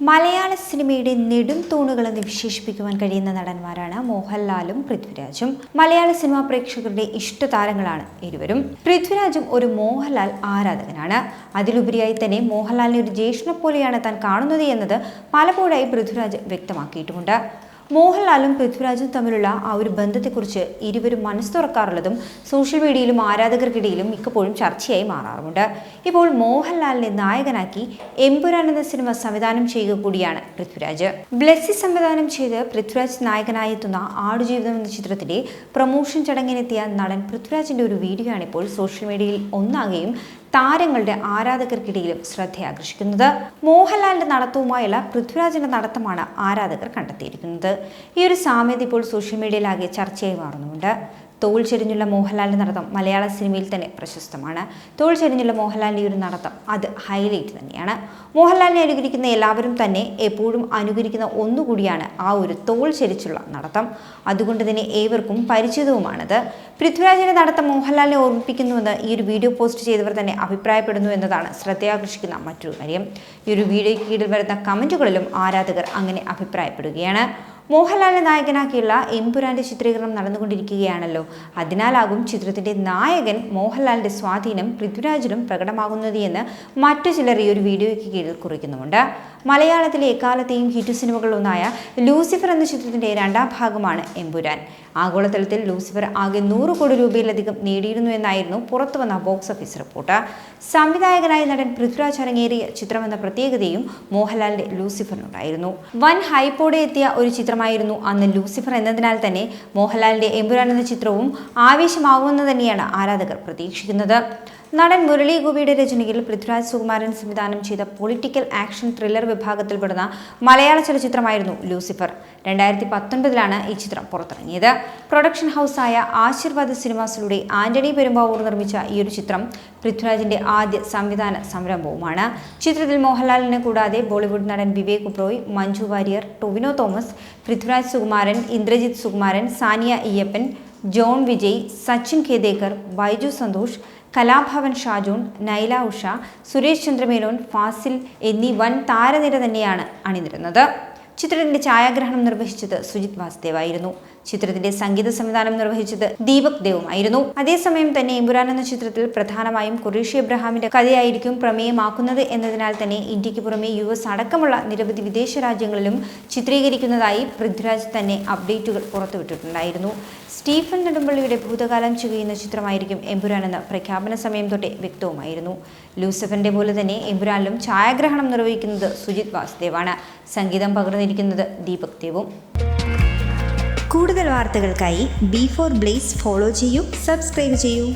മലയാള സിനിമയുടെ നെടും തൂണുകളെന്ന് വിശേഷിപ്പിക്കുവാൻ കഴിയുന്ന നടന്മാരാണ് മോഹൻലാലും പൃഥ്വിരാജും. മലയാള സിനിമാ പ്രേക്ഷകരുടെ ഇഷ്ടതാരങ്ങളാണ് ഇരുവരും. പൃഥ്വിരാജും ഒരു മോഹൻലാൽ ആരാധകനാണ്. അതിലുപരിയായി തന്നെ മോഹൻലാലിനെ ഒരു ജ്യേഷ്ഠനെ പോലെയാണ് താൻ കാണുന്നത് എന്നത് പലപ്പോഴായി പൃഥ്വിരാജ് വ്യക്തമാക്കിയിട്ടുമുണ്ട്. മോഹൻലാലും പൃഥ്വിരാജും തമ്മിലുള്ള ആ ഒരു ബന്ധത്തെക്കുറിച്ച് ഇരുവരും മനസ്സ് തുറക്കാറുള്ളതും സോഷ്യൽ മീഡിയയിലും ആരാധകർക്കിടയിലും മിക്കപ്പോഴും ചർച്ചയായി മാറാറുമുണ്ട്. ഇപ്പോൾ മോഹൻലാലിനെ നായകനാക്കി എമ്പുരാൻ എന്ന സിനിമ സംവിധാനം ചെയ്യുക കൂടിയാണ് പൃഥ്വിരാജ്. ബ്ലെസ്സി സംവിധാനം ചെയ്ത് പൃഥ്വിരാജ് നായകനായി എത്തുന്ന ആടുജീവിതം എന്ന ചിത്രത്തിന്റെ പ്രൊമോഷൻ ചടങ്ങിനെത്തിയ നടൻ പൃഥ്വിരാജിന്റെ ഒരു വീഡിയോ ആണ് ഇപ്പോൾ സോഷ്യൽ മീഡിയയിൽ ഒന്നാകുകയും താരങ്ങളുടെ ആരാധകർക്കിടയിലും ശ്രദ്ധയാകർഷിക്കുന്നത്. മോഹൻലാലിന്റെ നടത്തവുമായുള്ള പൃഥ്വിരാജിന്റെ നടത്തമാണ് ആരാധകർ കണ്ടെത്തിയിരിക്കുന്നത്. ഈ ഒരു സാമ്യത ഇപ്പോൾ സോഷ്യൽ മീഡിയയിലാകെ ചർച്ചയായി മാറുന്നുമുണ്ട്. തോൾ ചെരിഞ്ഞുള്ള മോഹൻലാലിന്റെ നടത്തം മലയാള സിനിമയിൽ തന്നെ പ്രശസ്തമാണ്. തോൾ ചെരിഞ്ഞുള്ള മോഹൻലാലിന്റെ ഒരു നടത്തം അത് ഹൈലൈറ്റ് തന്നെയാണ്. മോഹൻലാലിനെ അനുകരിക്കുന്ന എല്ലാവരും തന്നെ എപ്പോഴും അനുകരിക്കുന്ന ഒന്നുകൂടിയാണ് ആ ഒരു തോൾ ചെരിച്ചുള്ള നടത്തം. അതുകൊണ്ട് തന്നെ ഏവർക്കും പരിചിതവുമാണത്. പൃഥ്വിരാജിന്റെ നടത്തം മോഹൻലാലിനെ ഓർമ്മിപ്പിക്കുന്നുവെന്ന് ഈ ഒരു വീഡിയോ പോസ്റ്റ് ചെയ്തവർ തന്നെ അഭിപ്രായപ്പെടുന്നു എന്നതാണ് ശ്രദ്ധയാകർഷിക്കുന്ന മറ്റൊരു കാര്യം. ഈ ഒരു വീഡിയോയ്ക്ക് കീഴിൽ വരുന്ന കമന്റുകളിലും ആരാധകർ അങ്ങനെ അഭിപ്രായപ്പെടുകയാണ്. മോഹൻലാലിനെ നായകനാക്കിയുള്ള എംപുരാന്റെ ചിത്രീകരണം നടന്നുകൊണ്ടിരിക്കുകയാണല്ലോ. അതിനാലാകും ചിത്രത്തിന്റെ നായകൻ മോഹൻലാലിന്റെ സ്വാധീനം പൃഥ്വിരാജിലും പ്രകടമാകുന്നത് എന്ന് മറ്റു ചിലർ ഈ ഒരു വീഡിയോയ്ക്ക് കീഴിൽ കുറിക്കുന്നുമുണ്ട്. മലയാളത്തിലെ എക്കാലത്തെയും ഹിറ്റ് സിനിമകളിലൊന്നായ ലൂസിഫർ എന്ന ചിത്രത്തിന്റെ രണ്ടാം ഭാഗമാണ് എമ്പുരാൻ. ആഗോളതലത്തിൽ ലൂസിഫർ ആകെ നൂറ് കോടി രൂപയിലധികം നേടിയിരുന്നു എന്നായിരുന്നു പുറത്തുവന്ന ബോക്സ് ഓഫീസ് റിപ്പോർട്ട്. സംവിധായകനായ നടൻ പൃഥ്വിരാജ് അരങ്ങേറിയ ചിത്രമെന്ന പ്രത്യേകതയും മോഹൻലാലിന്റെ ലൂസിഫറിനുണ്ടായിരുന്നു. വൻ ഹൈപ്പോടെ എത്തിയ ഒരു ചിത്രമായിരുന്നു അന്ന് ലൂസിഫർ എന്നതിനാൽ തന്നെ മോഹൻലാലിന്റെ എമ്പുരാൻ എന്ന ചിത്രവും ആവേശമാകുമെന്ന് തന്നെയാണ് ആരാധകർ പ്രതീക്ഷിക്കുന്നത്. നടൻ മുരളി ഗോപിയുടെ രചനയിൽ പൃഥ്വിരാജ് സുകുമാരൻ സംവിധാനം ചെയ്ത പൊളിറ്റിക്കൽ ആക്ഷൻ ത്രില്ലർ വിഭാഗത്തിൽപ്പെടുന്ന മലയാള ചലച്ചിത്രമായിരുന്നു ലൂസിഫർ. രണ്ടായിരത്തി പത്തൊൻപതിലാണ് ഈ ചിത്രം പുറത്തിറങ്ങിയത്. പ്രൊഡക്ഷൻ ഹൗസായ ആശീർവാദ് സിനിമാസിലൂടെ ആന്റണി പെരുമ്പാവൂർ നിർമ്മിച്ച ഈ ഒരു ചിത്രം പൃഥ്വിരാജിന്റെ ആദ്യ സംവിധാന സംരംഭവുമാണ്. ചിത്രത്തിൽ മോഹൻലാലിനെ കൂടാതെ ബോളിവുഡ് നടൻ വിവേക് ഒബ്രോയ് മഞ്ജു വാര്യർ ടൊവിനോ തോമസ് പൃഥ്വിരാജ് സുകുമാരൻ ഇന്ദ്രജിത് സുകുമാരൻ സാനിയ ഇയ്യപ്പൻ ജോൺ വിജയ് സച്ചിൻ ഖേദേക്കർ ബൈജു സന്തോഷ് കലാഭവൻ ഷാജോൺ നൈല ഉഷ സുരേഷ് ചന്ദ്രമേനോൻ ഫാസിൽ എന്നീ വൻ താരനിര തന്നെയാണ് അണിനിരുന്നത്. ചിത്രത്തിന്റെ ഛായാഗ്രഹണം നിർവഹിച്ചത് സുജിത് വാസുദേവായിരുന്നു ചിത്രത്തിന്റെ സംഗീത സംവിധാനം നിർവഹിച്ചത് ദീപക് ദേവും ആയിരുന്നു. അതേസമയം തന്നെ ഇമ്പുരാൻ എന്ന ചിത്രത്തിൽ പ്രധാനമായും കുറേഷ് എബ്രഹാമിന്റെ കഥയായിരിക്കും പ്രമേയമാക്കുന്നത് എന്നതിനാൽ തന്നെ ഇന്ത്യയ്ക്ക് പുറമെ യു എസ് അടക്കമുള്ള നിരവധി വിദേശ രാജ്യങ്ങളിലും ചിത്രീകരിക്കുന്നതായി പൃഥ്വിരാജ് തന്നെ അപ്ഡേറ്റുകൾ പുറത്തുവിട്ടിട്ടുണ്ടായിരുന്നു. സ്റ്റീഫൻ നെടുമ്പള്ളിയുടെ ഭൂതകാലം ചെയ്യുന്ന ചിത്രമായിരിക്കും എമ്പുരാൻ എന്ന പ്രഖ്യാപന സമയം തൊട്ടേ വ്യക്തവുമായിരുന്നു. ലൂസഫന്റെ പോലെ തന്നെ എമ്പുരാനിലും ഛായാഗ്രഹണം നിർവഹിക്കുന്നത് സുജിത് വാസുദേവാണ്. സംഗീതം പകർന്നിരിക്കുന്നത് ദീപക് ദേവും. കൂടുതൽ വാർത്തകൾക്കായി ബി ഫോർ ബ്ലേസ് ഫോളോ ചെയ്യൂ സബ്സ്ക്രൈബ് ചെയ്യൂ.